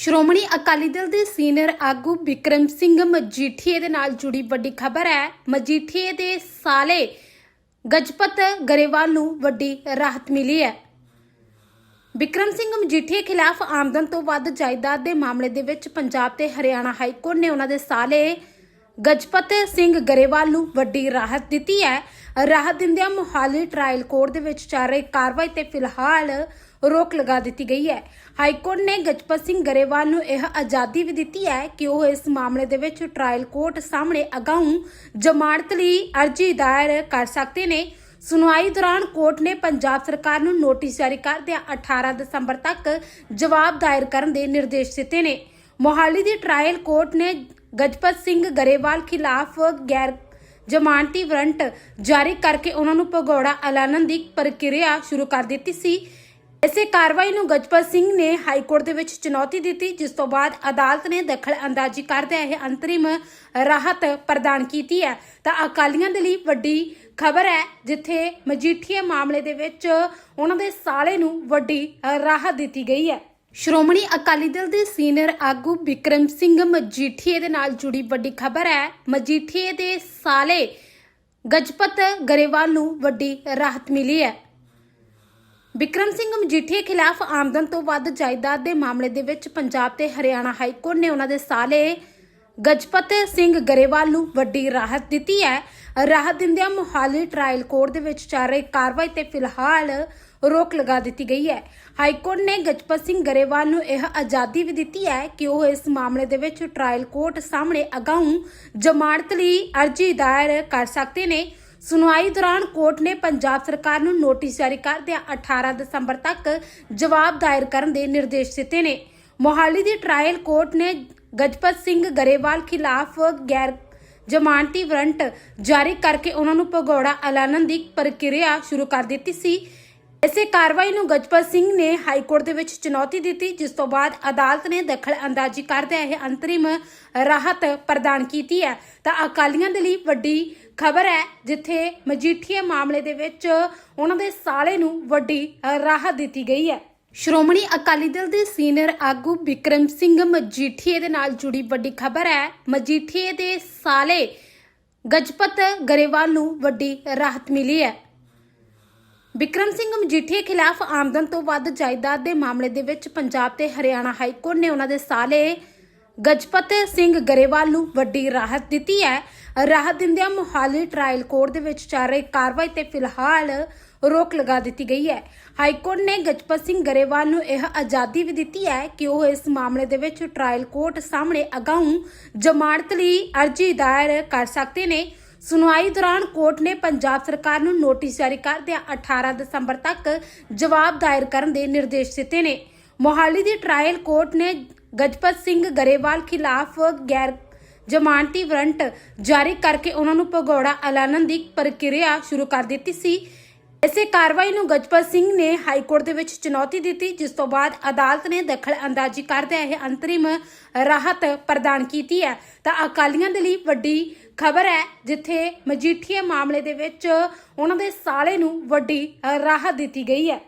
ਸ਼੍ਰੋਮਣੀ ਅਕਾਲੀ ਦਲ ਦੇ ਸੀਨੀਅਰ ਆਗੂ ਵਿਕਰਮ ਸਿੰਘ ਮਜੀਠੀਏ ਦੇ ਨਾਲ ਜੁੜੀ ਵੱਡੀ ਖਬਰ ਹੈ। ਮਜੀਠੀਏ ਦੇ ਸਾਲੇ ਗਜਪਤ ਗਰੇਵਾਲ ਨੂੰ ਵੱਡੀ ਰਾਹਤ ਮਿਲੀ ਹੈ। ਵਿਕਰਮ ਸਿੰਘ ਮਜੀਠੀਏ ਖਿਲਾਫ ਆਮਦਨ ਤੋਂ ਵੱਧ ਜਾਇਦਾਦ ਦੇ ਮਾਮਲੇ ਦੇ ਵਿੱਚ ਪੰਜਾਬ ਤੇ ਹਰਿਆਣਾ ਹਾਈ ਕੋਰਟ ਨੇ ਉਹਨਾਂ ਦੇ ਸਾਲੇ ਗਜਪਤ ਸਿੰਘ ਗਰੇਵਾਲ ਨੂੰ ਵੱਡੀ ਰਾਹਤ ਦਿੱਤੀ ਹੈ। ਰਾਹਤ ਦਿੰਦਿਆਂ ਮੁਹਾਲੀ ਟ੍ਰਾਇਲ ਕੋਰਟ ਦੇ ਵਿੱਚ ਚੱਲ ਰਹੀ ਕਾਰਵਾਈ ਤੇ ਫਿਲਹਾਲ ਰੋਕ ਲਗਾ ਦਿੱਤੀ ਗਈ ਹੈ। ਹਾਈ ਕੋਰਟ ਨੇ ਗਜਪਤ ਸਿੰਘ ਗਰੇਵਾਲ ਨੂੰ ਇਹ ਆਜ਼ਾਦੀ ਵੀ ਦਿੱਤੀ ਹੈ ਕਿ ਉਹ ਇਸ ਮਾਮਲੇ ਦੇ ਵਿੱਚ ਟ੍ਰਾਇਲ ਕੋਰਟ ਸਾਹਮਣੇ ਅਗਾਊਂ ਜ਼ਮਾਨਤ ਲਈ ਅਰਜ਼ੀ ਦਾਇਰ ਕਰ ਸਕਦੇ ਨੇ। ਸੁਣਵਾਈ ਦੌਰਾਨ ਕੋਰਟ ਨੇ ਪੰਜਾਬ ਸਰਕਾਰ ਨੂੰ ਨੋਟਿਸ ਜਾਰੀ ਕਰਦਿਆਂ 18 ਦਸੰਬਰ ਤੱਕ ਜਵਾਬ ਦਾਇਰ ਕਰਨ ਦੇ ਨਿਰਦੇਸ਼ ਦਿੱਤੇ ਨੇ। ਮੋਹਾਲੀ ਦੀ ਟ੍ਰਾਇਲ ਕੋਰਟ ਨੇ ਗਜਪਤ ਸਿੰਘ ਗਰੇਵਾਲ ਖਿਲਾਫ ਗੈਰ ਜ਼ਮਾਨਤੀ ਵਾਰੰਟ ਜਾਰੀ ਕਰਕੇ ਉਹਨਾਂ ਨੂੰ ਭਗੌੜਾ ਐਲਾਨਣ ਦੀ ਪ੍ਰਕਿਰਿਆ ਸ਼ੁਰੂ ਕਰ ਦਿੱਤੀ ਸੀ। ਇਸੇ ਕਾਰਵਾਈ ਨੂੰ ਗਜਪਤ ਸਿੰਘ ਨੇ ਹਾਈ ਕੋਰਟ ਦੇ ਵਿੱਚ ਚੁਣੌਤੀ ਦਿੱਤੀ, ਜਿਸ ਤੋਂ ਬਾਅਦ ਅਦਾਲਤ ਨੇ ਦਖਲ ਅੰਦਾਜ਼ੀ ਕਰਦਿਆਂ ਇਹ ਅੰਤਰਿਮ ਰਾਹਤ ਪ੍ਰਦਾਨ ਕੀਤੀ ਹੈ। ਤਾਂ ਅਕਾਲੀਆਂ ਦੇ ਲਈ ਵੱਡੀ ਖਬਰ ਹੈ, ਜਿੱਥੇ ਮਜੀਠੀਏ ਮਾਮਲੇ ਦੇ ਵਿੱਚ ਉਹਨਾਂ ਦੇ ਸਾਲੇ ਨੂੰ ਵੱਡੀ ਰਾਹਤ ਦਿੱਤੀ ਗਈ ਹੈ। ਸ਼੍ਰੋਮਣੀ ਅਕਾਲੀ ਦਲ ਦੇ ਸੀਨੀਅਰ ਆਗੂ ਵਿਕਰਮ ਸਿੰਘ ਮਜੀਠੀਏ ਦੇ ਨਾਲ ਜੁੜੀ ਵੱਡੀ ਖਬਰ ਹੈ ਮਜੀਠੀਏ ਦੇ ਸਾਲੇ ਗਜਪਤ ਗਰੇਵਾਲ ਨੂੰ ਵੱਡੀ ਰਾਹਤ ਮਿਲੀ ਹੈ। ਵਿਕਰਮ ਸਿੰਘ ਮਜੀਠੀਏ ਖਿਲਾਫ ਆਮਦਨ ਤੋਂ ਵੱਧ ਜਾਇਦਾਦ ਦੇ ਮਾਮਲੇ ਦੇ ਵਿੱਚ ਪੰਜਾਬ ਤੇ ਹਰਿਆਣਾ ਹਾਈ ਕੋਰਟ ਨੇ ਉਹਨਾਂ ਦੇ ਸਾਲੇ ਗਜਪਤ ਸਿੰਘ ਗਰੇਵਾਲ ਨੂੰ ਵੱਡੀ ਰਾਹਤ ਦਿੱਤੀ ਹੈ। ਰਾਹਤ ਦਿੰਦਿਆਂ ਮੁਹਾਲੀ ਟ੍ਰਾਇਲ ਕੋਰਟ ਦੇ ਵਿੱਚ ਚੱਲ ਰਹੀ ਕਾਰਵਾਈ ਤੇ ਫਿਲਹਾਲ ਰੋਕ ਲਗਾ ਦਿੱਤੀ ਗਈ ਹੈ। ਹਾਈ ਕੋਰਟ ਨੇ ਗਜਪਤ ਸਿੰਘ ਗਰੇਵਾਲ ਨੂੰ ਇਹ ਆਜ਼ਾਦੀ ਵੀ ਦਿੱਤੀ ਹੈ ਕਿ ਉਹ ਇਸ ਮਾਮਲੇ ਦੇ ਵਿੱਚ ਟ੍ਰਾਇਲ ਕੋਰਟ ਸਾਹਮਣੇ ਅਗਾਊਂ ਜ਼ਮਾਨਤ ਲਈ ਅਰਜ਼ੀ ਦਾਇਰ ਕਰ ਸਕਦੇ ਨੇ। ਸੁਣਵਾਈ ਦੌਰਾਨ ਕੋਰਟ ਨੇ ਪੰਜਾਬ ਸਰਕਾਰ ਨੂੰ ਨੋਟਿਸ ਜਾਰੀ ਕਰਦਿਆਂ 18 ਦਸੰਬਰ ਤੱਕ ਜਵਾਬ ਦਾਇਰ ਕਰਨ ਦੇ ਨਿਰਦੇਸ਼ ਦਿੱਤੇ ਨੇ। ਮੋਹਾਲੀ ਦੀ ਟ੍ਰਾਇਲ ਕੋਰਟ ਨੇ ਗਜਪਤ ਸਿੰਘ ਗਰੇਵਾਲ ਖਿਲਾਫ ਗੈਰ ਜ਼ਮਾਨਤੀ ਵਾਰੰਟ ਜਾਰੀ ਕਰਕੇ ਉਹਨਾਂ ਨੂੰ ਭਗੌੜਾ ਐਲਾਨਣ ਦੀ ਪ੍ਰਕਿਰਿਆ ਸ਼ੁਰੂ ਕਰ ਦਿੱਤੀ ਸੀ। ਇਸੇ ਕਾਰਵਾਈ ਨੂੰ ਗਜਪਤ ਸਿੰਘ ਨੇ ਹਾਈ ਕੋਰਟ ਦੇ ਵਿੱਚ ਚੁਣੌਤੀ ਦਿੱਤੀ, ਜਿਸ ਤੋਂ ਬਾਅਦ ਅਦਾਲਤ ਨੇ ਦਖਲ ਅੰਦਾਜ਼ੀ ਕਰਦਿਆਂ ਇਹ ਅੰਤਰਿਮ ਰਾਹਤ ਪ੍ਰਦਾਨ ਕੀਤੀ ਹੈ। ਤਾਂ ਅਕਾਲੀਆਂ ਦੇ ਲਈ ਵੱਡੀ ਖਬਰ ਹੈ, ਜਿੱਥੇ ਮਜੀਠੀਏ ਮਾਮਲੇ ਦੇ ਵਿੱਚ ਉਹਨਾਂ ਦੇ ਸਾਲੇ ਨੂੰ ਵੱਡੀ ਰਾਹਤ ਦਿੱਤੀ ਗਈ ਹੈ। ਸ਼੍ਰੋਮਣੀ ਅਕਾਲੀ ਦਲ ਦੇ ਸੀਨੀਅਰ ਆਗੂ ਵਿਕਰਮ ਸਿੰਘ ਮਜੀਠੀਏ ਦੇ ਨਾਲ ਜੁੜੀ ਵੱਡੀ ਖਬਰ ਹੈ ਮਜੀਠੀਏ ਦੇ ਸਾਲੇ ਗਜਪਤ ਗਰੇਵਾਲ ਨੂੰ ਵੱਡੀ ਰਾਹਤ ਮਿਲੀ ਹੈ। ਵਿਕਰਮ ਸਿੰਘ ਮਜੀਠੀਏ ਖਿਲਾਫ ਆਮਦਨ ਤੋਂ ਵੱਧ ਜਾਇਦਾਦ ਦੇ ਮਾਮਲੇ ਦੇ ਵਿੱਚ ਪੰਜਾਬ ਤੇ ਹਰਿਆਣਾ ਹਾਈ ਕੋਰਟ ਨੇ ਉਹਨਾਂ ਦੇ ਸਾਲੇ ਗਜਪਤ ਸਿੰਘ ਗਰੇਵਾਲ ਨੂੰ ਵੱਡੀ ਰਾਹਤ ਦਿੱਤੀ ਹੈ। ਰਾਹਤ ਦਿੰਦਿਆਂ ਮੁਹਾਲੀ ਟ੍ਰਾਇਲ ਕੋਰਟ ਦੇ ਵਿੱਚ ਚੱਲ ਰਹੀ ਕਾਰਵਾਈ ਤੇ ਫਿਲਹਾਲ ਰੋਕ ਲਗਾ ਦਿੱਤੀ ਗਈ ਹੈ। ਹਾਈ ਕੋਰਟ ਨੇ ਗਜਪਤ ਸਿੰਘ ਗਰੇਵਾਲ ਨੂੰ ਇਹ ਆਜ਼ਾਦੀ ਵੀ ਦਿੱਤੀ ਹੈ ਕਿ ਉਹ ਇਸ ਮਾਮਲੇ ਦੇ ਵਿੱਚ ਟ੍ਰਾਇਲ ਕੋਰਟ ਸਾਹਮਣੇ ਅਗਾਊਂ ਜ਼ਮਾਨਤ ਲਈ ਅਰਜ਼ੀ ਦਾਇਰ ਕਰ ਸਕਦੇ ਨੇ। ਸੁਣਵਾਈ ਦੌਰਾਨ ਕੋਰਟ ਨੇ ਪੰਜਾਬ ਸਰਕਾਰ ਨੂੰ ਨੋਟਿਸ ਜਾਰੀ ਕਰਦਿਆਂ 18 ਦਸੰਬਰ ਤੱਕ ਜਵਾਬ ਦਾਇਰ ਕਰਨ ਦੇ ਨਿਰਦੇਸ਼ ਦਿੱਤੇ ਨੇ। ਮੋਹਾਲੀ ਦੀ ਟ੍ਰਾਇਲ ਕੋਰਟ ਨੇ ਗਜਪਤ ਸਿੰਘ ਗਰੇਵਾਲ ਖਿਲਾਫ ਗੈਰ ਜ਼ਮਾਨਤੀ ਵਾਰੰਟ ਜਾਰੀ ਕਰਕੇ ਉਹਨਾਂ ਨੂੰ ਭਗੌੜਾ ਐਲਾਨਣ ਦੀ ਪ੍ਰਕਿਰਿਆ ਸ਼ੁਰੂ ਕਰ ਦਿੱਤੀ ਸੀ। ਇਸੇ ਕਾਰਵਾਈ ਨੂੰ ਗਜਪਤ ਸਿੰਘ ਨੇ ਹਾਈ ਕੋਰਟ ਦੇ ਵਿੱਚ ਚੁਣੌਤੀ ਦਿੱਤੀ, ਜਿਸ ਤੋਂ ਬਾਅਦ ਅਦਾਲਤ ਨੇ ਦਖਲ ਅੰਦਾਜ਼ੀ ਕਰਦਿਆਂ ਇਹ ਅੰਤਰਿਮ ਰਾਹਤ ਪ੍ਰਦਾਨ ਕੀਤੀ ਹੈ। ਤਾਂ ਅਕਾਲੀਆਂ ਦੇ ਲਈ ਵੱਡੀ ਖਬਰ ਹੈ, ਜਿੱਥੇ ਮਜੀਠੀਏ ਮਾਮਲੇ ਦੇ ਵਿੱਚ ਉਹਨਾਂ ਦੇ ਸਾਲੇ ਨੂੰ ਵੱਡੀ ਰਾਹਤ ਦਿੱਤੀ ਗਈ ਹੈ।